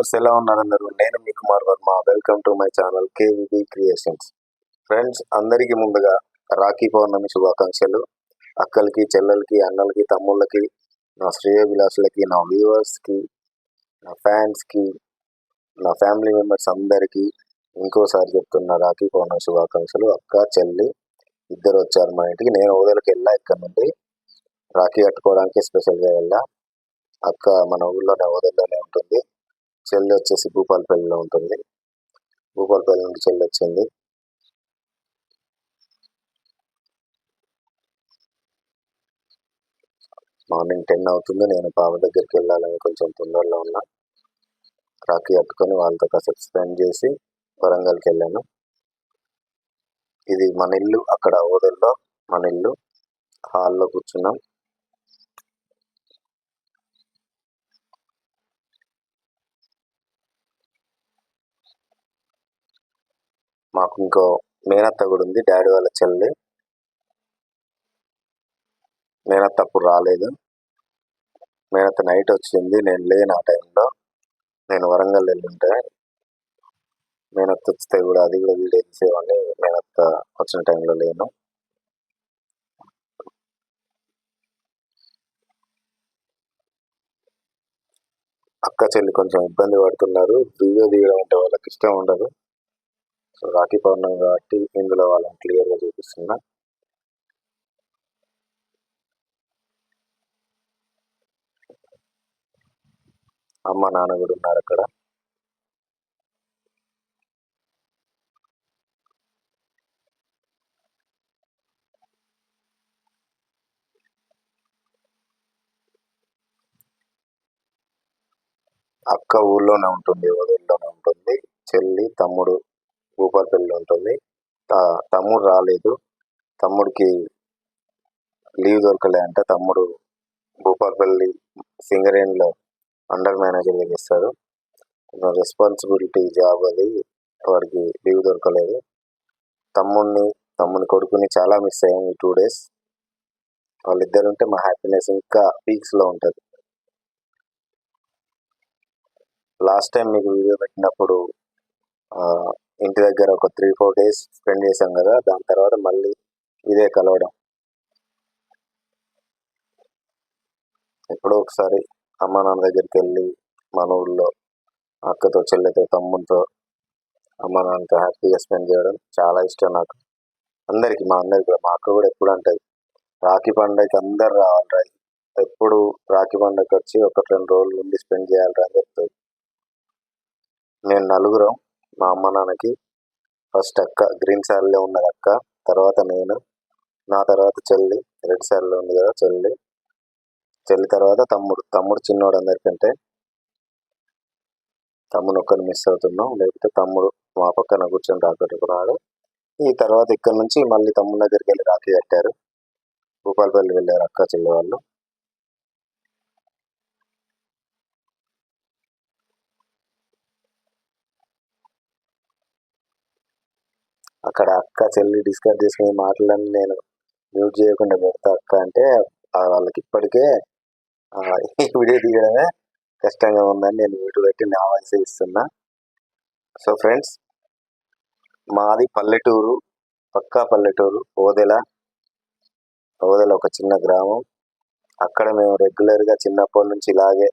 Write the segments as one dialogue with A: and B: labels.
A: Viewers ఎలా ఉన్నారు అందరూ నేను మీ Kumar Varma. Welcome to my channel KVB creations friends అందరికీ ముందుగా రాఖీ పౌర్ణమి శుభాకాంక్షలు. అక్కలకి చెల్లెలకి అన్నలకి తమ్ముళ్ళకి నా శ్రేయోభిలాషులకి నా వ్యూవర్స్కి నా ఫ్యాన్స్కి నా ఫ్యామిలీ మెంబర్స్ అందరికీ ఇంకోసారి చెప్తున్న రాఖీ పౌర్ణమి శుభాకాంక్షలు. అక్క చెల్లి ఇద్దరు వచ్చారు మా ఇంటికి. నేను ఓదలకి వెళ్ళా ఇక్కడ నుండి. రాఖీ కట్టుకోవడానికి స్పెషల్గా వెళ్ళా. అక్క మన ఊళ్ళోనే ఓదల్లోనే ఉంటుంది. చెల్లి వచ్చేసి భూపాలపల్లిలో ఉంటుంది. భూపాలపల్లి నుండి చెల్లి వచ్చింది. మార్నింగ్ టెన్ అవుతుంది. నేను బావ దగ్గరికి వెళ్ళాలని కొంచెం తొందరలో ఉన్నా. రాఖీ అట్టుకొని వాళ్ళతో కాసేపు స్పెండ్ చేసి వరంగల్కి వెళ్ళాను. ఇది మన ఇల్లు. అక్కడ ఓదల్లో మన ఇల్లు. హాల్లో కూర్చున్నాం. మాకు ఇంకో మేనత్త కూడా ఉంది డాడీ వాళ్ళ చెల్లి. మేనత్త అప్పుడు రాలేదు. మేనత్త నైట్ వచ్చింది నేను లేను ఆ టైంలో నేను వరంగల్ వెళ్ళుంటే మేనత్త వస్తే కూడా అది కూడా వీడియో తీసేవాడిని మేనత్త వచ్చిన టైంలో లేను. అక్క చెల్లి కొంచెం ఇబ్బంది పడుతున్నారు వీడియో తీయడం అంటే వాళ్ళకి ఇష్టం ఉండదు. సో రాఖీ పౌర్ణమి కాబట్టి ఇందులో వాళ్ళని క్లియర్గా చూపిస్తున్నా. అమ్మ నాన్న కూడా ఉన్నారు అక్కడ. అక్క ఊళ్ళోనే ఉంటుంది వదిలిలోనే ఉంటుంది. చెల్లి తమ్ముడు భూపాలపల్లిలో ఉంటుంది. త- తమ్ముడు రాలేదు. తమ్ముడికి లీవ్ దొరకలే అంటే తమ్ముడు భూపాలపల్లి సింగరేణిలో అండర్ మేనేజర్గా చేస్తాడు. రెస్పాన్సిబిలిటీ జాబ్ అది. వాడికి లీవ్ దొరకలేదు. తమ్ముడిని తమ్ముని కొడుకుని చాలా మిస్ అయ్యాం ఈ టూ డేస్. వాళ్ళిద్దరు ఉంటే మా హ్యాపీనెస్ ఇంకా పీక్స్లో ఉంటుంది. లాస్ట్ టైం మీకు వీడియో పెట్టినప్పుడు ఇంటి దగ్గర ఒక త్రీ ఫోర్ డేస్ స్పెండ్ చేశాం కదా దాని తర్వాత మళ్ళీ ఇదే కలవడం. ఎప్పుడో ఒకసారి అమ్మ నాన్న దగ్గరికి వెళ్ళి మన ఊళ్ళో అక్కతో చెల్లెతో తమ్ముడితో అమ్మ నాన్నతో హ్యాపీగా స్పెండ్ చేయడం చాలా ఇష్టం నాకు. అందరికీ మా అందరికి కూడా మా అక్క కూడా ఎప్పుడు అంటది రాఖీ పండగకి అందరు రావాలి రా ఎప్పుడు రాఖీ పండగకి వచ్చి ఒక రెండు రోజులు ఉండి స్పెండ్ చేయాలి అని చెప్తుంది. మేము నలుగురం మా అమ్మ నాన్నకి ఫస్ట్ అక్క గ్రీన్ శారీలో ఉన్నది అక్క తర్వాత నేను నా తర్వాత చెల్లి రెడ్ శారీలో ఉంది కదా చెల్లి. చెల్లి తర్వాత తమ్ముడు తమ్ముడు చిన్నోడు అందరికంటే తమ్ముడు ఒక్కరిని మిస్ అవుతున్నాం. లేకపోతే తమ్ముడు మా పక్కన కూర్చొని రాకట్టుకున్నాడు ఈ తర్వాత ఇక్కడ నుంచి మళ్ళీ తమ్ముడు దగ్గరికి వెళ్ళి రాఖీ కట్టారు. భూపాలపల్లి వెళ్ళారు అక్క చెల్లి వాళ్ళు అక్కడ అక్క చెల్లి డిస్కస్ చేసుకునే మాటలన్నీ నేను మ్యూట్ చేయకుండా పెడతా అక్క అంటే వాళ్ళకి ఇప్పటికే వీడియో తీయడమే కష్టంగా ఉందని నేను వీడియో పెట్టి నా వాయిస్ ఇస్తున్నా. సో ఫ్రెండ్స్ మాది పల్లెటూరు పక్కా పల్లెటూరు ఓదెల. ఓదెల ఒక చిన్న గ్రామం. అక్కడ మేము రెగ్యులర్గా చిన్నప్పటి నుంచి ఇలాగే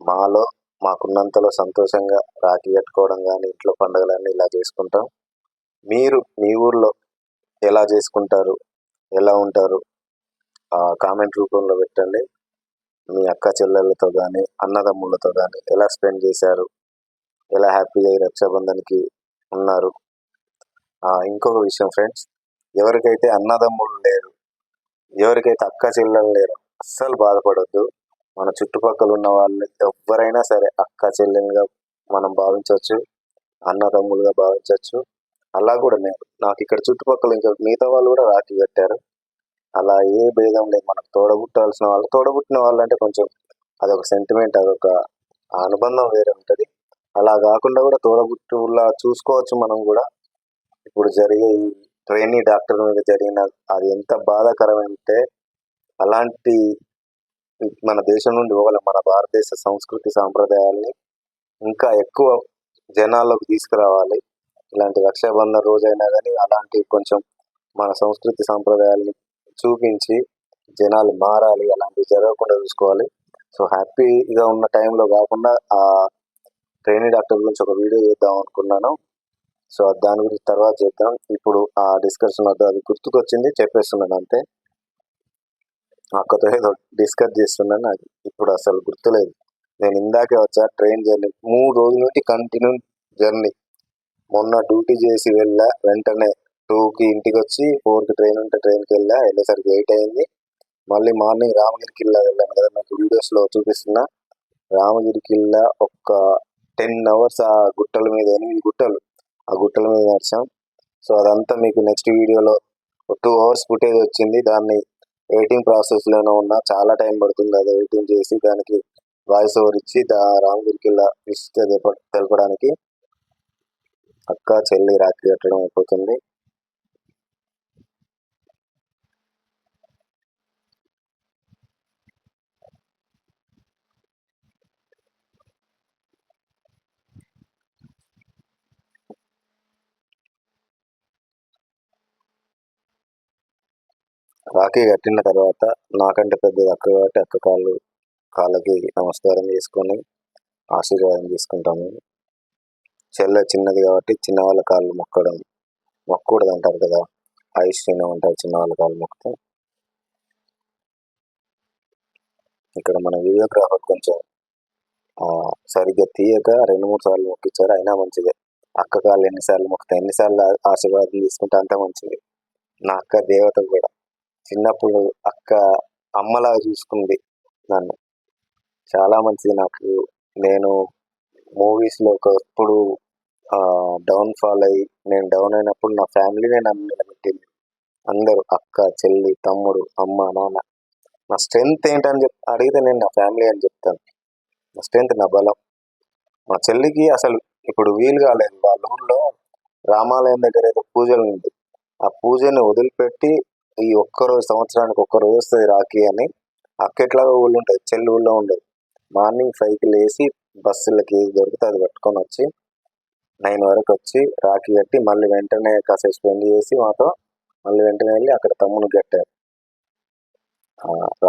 A: మాలో మాకున్నంతలో సంతోషంగా రాఖీ కట్టుకోవడం కానీ ఇంట్లో పండుగలన్నీ ఇలా చేసుకుంటాం. మీరు మీ ఊర్లో ఎలా చేసుకుంటారు? ఎలా ఉంటారు? కామెంట్ రూపంలో పెట్టండి. మీ అక్క చెల్లెళ్ళతో కానీ అన్నదమ్ములతో కానీ ఎలా స్పెండ్ చేశారు? ఎలా హ్యాపీగా ఈ రక్షాబంధన్కి ఉన్నారు? ఇంకొక విషయం ఫ్రెండ్స్ ఎవరికైతే అన్నదమ్ములు లేరు ఎవరికైతే అక్క చెల్లెలు లేరు అస్సలు బాధపడొద్దు. మన చుట్టుపక్కల ఉన్న వాళ్ళు ఎవరైనా సరే అక్క చెల్లెలుగా మనం భావించవచ్చు అన్నదమ్ములుగా భావించవచ్చు అలా కూడా నేను నాకు ఇక్కడ చుట్టుపక్కల ఇంకా మిగతా వాళ్ళు కూడా రాఖీ కట్టారు. అలా ఏ భేదం లేదు. మనకు తోడబుట్టాల్సిన వాళ్ళు తోడబుట్టిన వాళ్ళు అంటే కొంచెం అదొక సెంటిమెంట్ అదొక అనుబంధం వేరే ఉంటుంది. అలా కాకుండా కూడా తోడబుట్టులా చూసుకోవచ్చు మనం కూడా. ఇప్పుడు జరిగే ఈ ట్రైనీ డాక్టర్ మీద జరిగిన అది ఎంత బాధాకరమంటే అలాంటి మన దేశం నుండి పోగల మన భారతదేశ సంస్కృతి సాంప్రదాయాల్ని ఇంకా ఎక్కువ జనాల్లోకి తీసుకురావాలి. ఇలాంటి రక్షాబంధన్ రోజైనా కానీ అలాంటి కొంచెం మన సంస్కృతి సాంప్రదాయాలను చూపించి జనాలు మారాలి. అలాంటివి జరగకుండా చూసుకోవాలి. సో హ్యాపీగా ఉన్న టైంలో కాకుండా ఆ ట్రైనింగ్ డాక్టర్ గురించి ఒక వీడియో చేద్దాం అనుకున్నాను. సో దాని గురించి తర్వాత చేద్దాం. ఇప్పుడు ఆ డిస్కషన్ వద్ద అది గుర్తుకొచ్చింది చెప్పేస్తున్నాను అంతే. అక్కతో ఏదో డిస్కస్ చేస్తున్నాను నాకు ఇప్పుడు అసలు గుర్తులేదు. నేను ఇందాకే వచ్చా ట్రైన్ జర్నీ మూడు రోజుల నుండి కంటిన్యూ జర్నీ. మొన్న డ్యూటీ చేసి వెళ్ళా వెంటనే టూకి ఇంటికి వచ్చి ఫోర్కి ట్రైన్ ఉంటే ట్రైన్కి వెళ్ళా వెళ్ళేసరికి ఎయిట్ అయింది. మళ్ళీ మార్నింగ్ రామగిరి కిల్లా వెళ్ళాను కదా నాకు వీడియోస్లో చూపిస్తున్నా. రామగిరి కిల్లా ఒక టెన్ అవర్స్ ఆ గుట్టల మీద ఎనిమిది గుట్టలు ఆ గుట్టల మీద నడిచాం. సో అదంతా మీకు నెక్స్ట్ వీడియోలో టూ అవర్స్ ఫుటేజ్ వచ్చింది. దాన్ని ఎడిటింగ్ ప్రాసెస్లోనే ఉన్నా చాలా టైం పడుతుంది అది ఎడిటింగ్ చేసి దానికి వాయిస్ ఓవర్ ఇచ్చి దా రామగిరి కిల్లా ఇస్తే తెలపడానికి. అక్క చెల్లి రాఖీ కట్టడం అయిపోతుంది. రాఖీ కట్టిన తర్వాత నాకంటే పెద్దది అక్క కాబట్టి అక్క కాళ్ళు కాళ్ళకి నమస్కారం చేసుకొని ఆశీర్వాదం తీసుకుంటాము. చెల్ల చిన్నది కాబట్టి చిన్న వాళ్ళ కాళ్ళు మొక్కడం మొక్కకూడదు అంటారు కదా. ఆయుష్యం ఉంటారు చిన్నవాళ్ళ కాళ్ళు మొక్కితే. ఇక్కడ మన వీడియోగ్రాఫర్ కొంచెం సరిగ్గా తీయక రెండు మూడు సార్లు మొక్కిచ్చారు. అయినా మంచిదే. అక్క కాళ్ళు ఎన్నిసార్లు మొక్కుతాయి ఎన్నిసార్లు ఆశీర్వాదం తీసుకుంటే అంత మంచిది. నా అక్క దేవత కూడా. చిన్నప్పుడు అక్క అమ్మలాగా చూసుకుంది నన్ను. చాలా మంచిది నాకు. నేను మూవీస్లో ఒకప్పుడు డౌన్ ఫాల్ అయ్యి నేను డౌన్ అయినప్పుడు నా ఫ్యామిలీనే నన్ను నిలబెట్టింది అందరూ అక్క చెల్లి తమ్ముడు అమ్మ నాన్న నా స్ట్రెంగ్త్ ఏంటని చెప్ అడిగితే నేను నా ఫ్యామిలీ అని చెప్తాను. నా స్ట్రెంగ్త్ నా బలం. మా చెల్లికి అసలు ఇప్పుడు వీలు కాలేదు. వాళ్ళ ఊళ్ళో రామాలయం దగ్గర ఏదో పూజలు ఉంది. ఆ పూజని వదిలిపెట్టి ఈ ఒక్కరోజు సంవత్సరానికి ఒక్క రోజు వస్తుంది రాఖీ అని అక్క ఎట్లాగో ఊళ్ళో ఉంటుంది చెల్లి ఊళ్ళో ఉండదు. మార్నింగ్ ఫైవ్కి లేచి బస్సులకి దొరికితే అది పట్టుకొని వచ్చి నైన్ వరకు వచ్చి రాఖీ కట్టి మళ్ళీ వెంటనే కాసేపు స్పెండ్ చేసి మాతో మళ్ళీ వెంటనే వెళ్ళి అక్కడ తమ్ముని కట్టారు.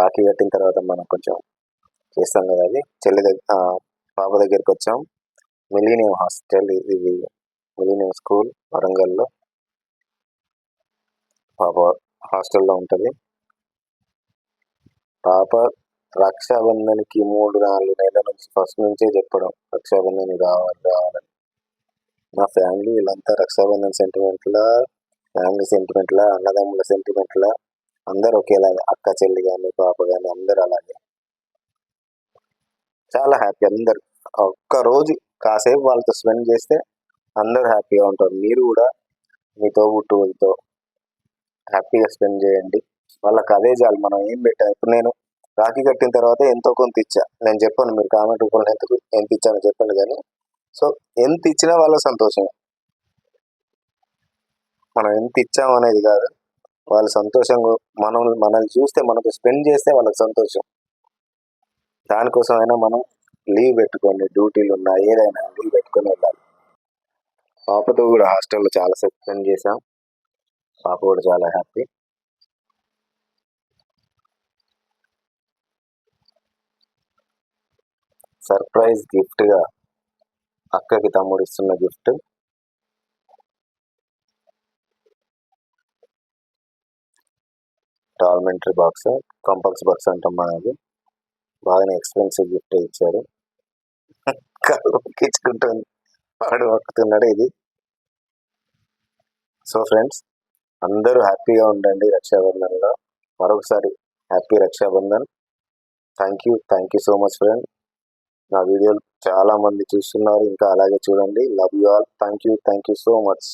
A: రాఖీ కట్టిన తర్వాత మనం కొంచెం చేస్తాం కదా అది. చెల్లి దగ్గర పాప దగ్గరికి వచ్చాం. మిలీనియం హాస్టల్ ఇది మిలీనియం స్కూల్ వరంగల్లో. పాప హాస్టల్లో ఉంటుంది. పాప రక్షాబంధన్కి మూడు నాలుగు నెలల నుంచి ఫస్ట్ నుంచే చెప్పడం రక్షాబంధన్ రావాలి రావాలని మా ఫ్యామిలీ వీళ్ళంతా రక్షాబంధన్ సెంటిమెంట్లా ఫ్యామిలీ సెంటిమెంట్లా అన్నదమ్ముల సెంటిమెంట్లా అందరు ఒకేలాగా అక్క చెల్లి కానీ పాప కానీ అందరు అలాగే. చాలా హ్యాపీ అందరు. ఒక్క రోజు కాసేపు వాళ్ళతో స్పెండ్ చేస్తే అందరు హ్యాపీగా ఉంటారు. మీరు కూడా మీతో తోబుట్టువులతో హ్యాపీగా స్పెండ్ చేయండి. వాళ్ళకి అదే చాలు. మనం ఏం పెట్టాం ఇప్పుడు నేను రాఖీ కట్టిన తర్వాత ఎంతో కొంత ఇచ్చా. నేను చెప్పాను మీరు కామెంట్ రూపంలో ఎంత ఎంత ఇచ్చానో చెప్పండి కానీ. సో ఎంత ఇచ్చినా వాళ్ళ సంతోషం మనం ఎంత ఇచ్చాం అనేది కాదు. వాళ్ళ సంతోషంగా మనం మనల్ని చూస్తే మనకు స్పెండ్ చేస్తే వాళ్ళకి సంతోషం. దానికోసం అయినా మనం లీవ్ పెట్టుకోండి. డ్యూటీలు ఉన్నా ఏదైనా లీవ్ పెట్టుకొని వెళ్ళాలి. పాపతో కూడా హాస్టల్లో చాలా స్పెండ్ చేసాం పాప కూడా చాలా హ్యాపీ. సర్ప్రైజ్ గిఫ్ట్గా అక్కకి తమ్ముడు ఇస్తున్న గిఫ్ట్. డాల్మెంటరీ బాక్స్ కంపల్స్ బాక్స్ అంటాం మనది బాగానే ఎక్స్పెన్సివ్ గిఫ్ట్ ఇచ్చారు. ఇచ్చుకుంటుంది వాడు వక్కుతున్నాడు ఇది. సో ఫ్రెండ్స్ అందరూ హ్యాపీగా ఉండండి రక్షాబంధన్లో. మరొకసారి happy Raksha Bandhan. Thank you thank you so much friend. నా వీడియోలు చాలా మంది చూస్తున్నారు. ఇంకా అలాగే చూడండి. Love you all thank you thank you so much